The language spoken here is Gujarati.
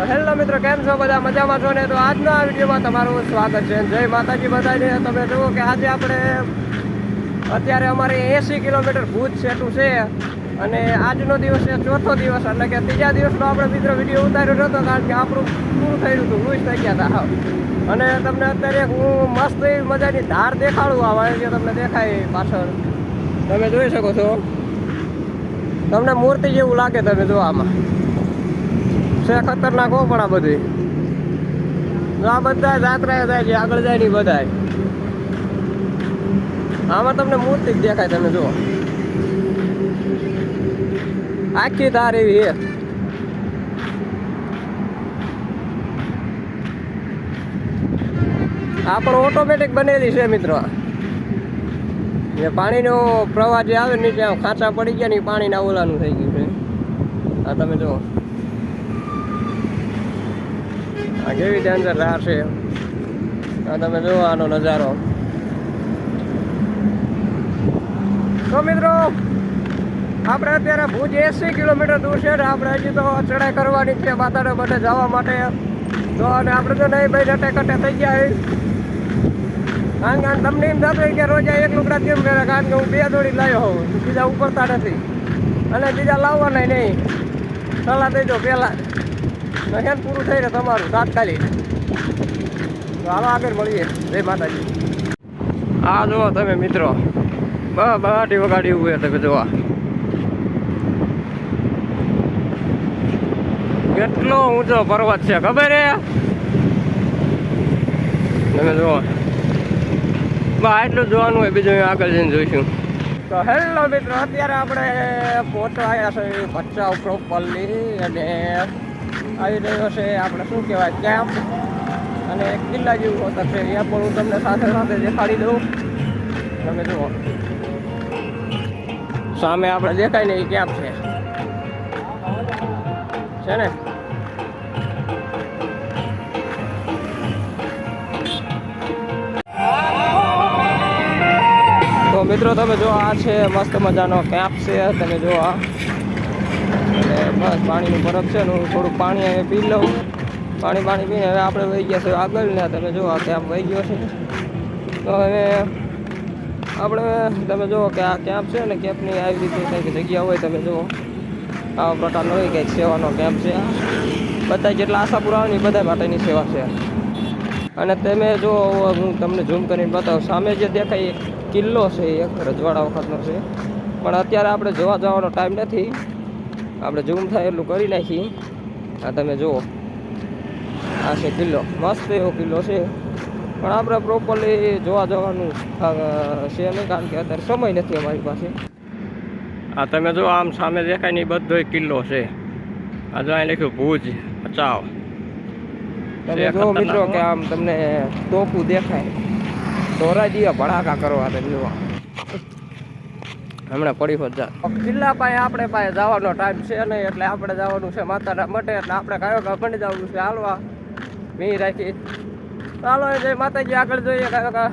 તો હેલો મિત્રો, કેમ છો? બધા મજામાં છો ને? તો આજના આ વિડીયોમાં તમારું સ્વાગત છે. જય માતાજી બધાને. તમે જુઓ કે આજે આપણે અત્યારે અમારે એંસી કિલોમીટર ભૂજ સેટું છે અને આજનો દિવસ છે ચોથો દિવસ. એટલે કે ત્રીજા દિવસનો આપણે મિત્રો વીડિયો ઉતાર્યો નહોતો કારણ કે આપણું પૂરું થયું હતું લૂઝ થઈ ગયા હતા. અને તમને અત્યારે હું મસ્ત એવી મજાની ધાર દેખાડું આ જે તમને દેખાય પાછળ. તમે જોઈ શકો છો. તમને મૂર્તિ જેવું લાગે તમે જો આમાં. છે, ખતરનાક હો પણ આ બધી. આ બધા જાત્રા જાય છે, આગળ જાય નહીં બધા આમાં તમને મૂર્તિ જ દેખાય તમે જુઓ. આખી ધાર એવી છે. આ પણ ઓટોમેટિક બનેલી છે, મિત્રો. જે પાણીનો પ્રવાહ જે આવે નીચે, આમ ખાંચા પડી ગયા ને પાણીના ઓલાનું થઈ ગયું છે. આ તમે જુઓ. આ કેવી ડેન્જર રાહ છે? આ તમે જુઓ આનો નજારો. તો મિત્રો, આપણે અત્યારે ભુજ એસી કિલોમીટર દૂર છે આપણે હજી તો ચડાઈ કરવાની છે માતાને બધે જવા માટે. તો અને આપણે તો નહીં ભાઈ, નટે કટે થઈ ગયા. કારણ કે તમને એમ થતું કે રોજ એક લુકડા કેમ કરે કારણ કે હું બે જોડી લાવ્યો હોઉં, બીજા ઉપરતા નથી. અને બીજા લાવવાના નહીં. સલાહ દેજો પહેલાં. નહેન પૂરું થઈને તમારું તાત્કાલિક. તો હાલો આગળ મળીએ. જય માતાજી. આ જુઓ તમે મિત્રો, બા બહાટી વગાડી ઉભે તમે જોવા. કેટલો ઊંચો પર્વત છે, ખબર હે તમે જુઓ. બા એટલું જોવાનું હોય બીજું આગળ જઈને જોઈશું. તો હેલો મિત્રો, અત્યારે આપણે પહોંચવા આવ્યા છે ભચાઉ પ્રોપરલી અને આવી રહ્યો છે, આપણે શું કહેવાય કેમ્પ અને એક કિલ્લા જેવું હોતર છે એ પણ હું તમને સાથે સાથે દેખાડી દઉં. તમે જુઓ. સામે આપણે દેખાય ને એ કેમ્પ છે. છે ને? તો મિત્રો, તમે જો આ છે મસ્ત મજાનો કેમ્પ છે, તમે જો આ બસ, પાણીનું બરફ છે ને હું થોડુંક પાણી હવે પી લઉં. પાણી પાણી પીને હવે આપણે વહી ગયા છે આગળ ને તમે જુઓ કે આમ વહી ગયો છે. તો હવે આપણે, તમે જુઓ કે આ કેમ્પ છે ને, કેમ્પની આવી રીતે કંઈક જગ્યા હોય, તમે જુઓ. આવા પ્રકારનો હોય કંઈક સેવાનો કેમ્પ છે. બધા જેટલા આશાપુરા આવે ને બધા માટેની સેવા છે. અને તમે જો હું તમને ઝૂમ કરીને બતાવું. સામે જે દેખાય કિલ્લો છે, એક રજવાડા વખતનો છે. પણ અત્યારે આપણે જોવા જવાનો ટાઈમ નથી. આપણે જૂમ થાય એટલું કરી નાખીએ આ તમે જુઓ. આ છે કિલ્લો. મસ્ત એવો કિલ્લો છે. પણ આપણે પ્રોપરલી જોવા જવાનું છે નહીં કારણ કે અત્યારે સમય નથી અમારી પાસે. આ તમે જો આમ સામે દેખાય ને બધો કિલ્લો છે. આ જો અહીં લખ્યું ભુજ ચાવ તમે જો મિત્રો કે આમ તમને ટોપું દેખાય. ધોરાજીએ ભડાકા કરવા તમે જુઓ. હમણાં પડી હોત જા કિલ્લા પાસે આપણે પાસે જવાનો ટાઈમ છે નહીં એટલે આપણે જવાનું છે માતાના મઢે એટલે આપણે કયો કાં બની જવાનું છે. હાલવા. મી રાખી. ચાલો જય માતાજી આગળ જોઈએ કયો કા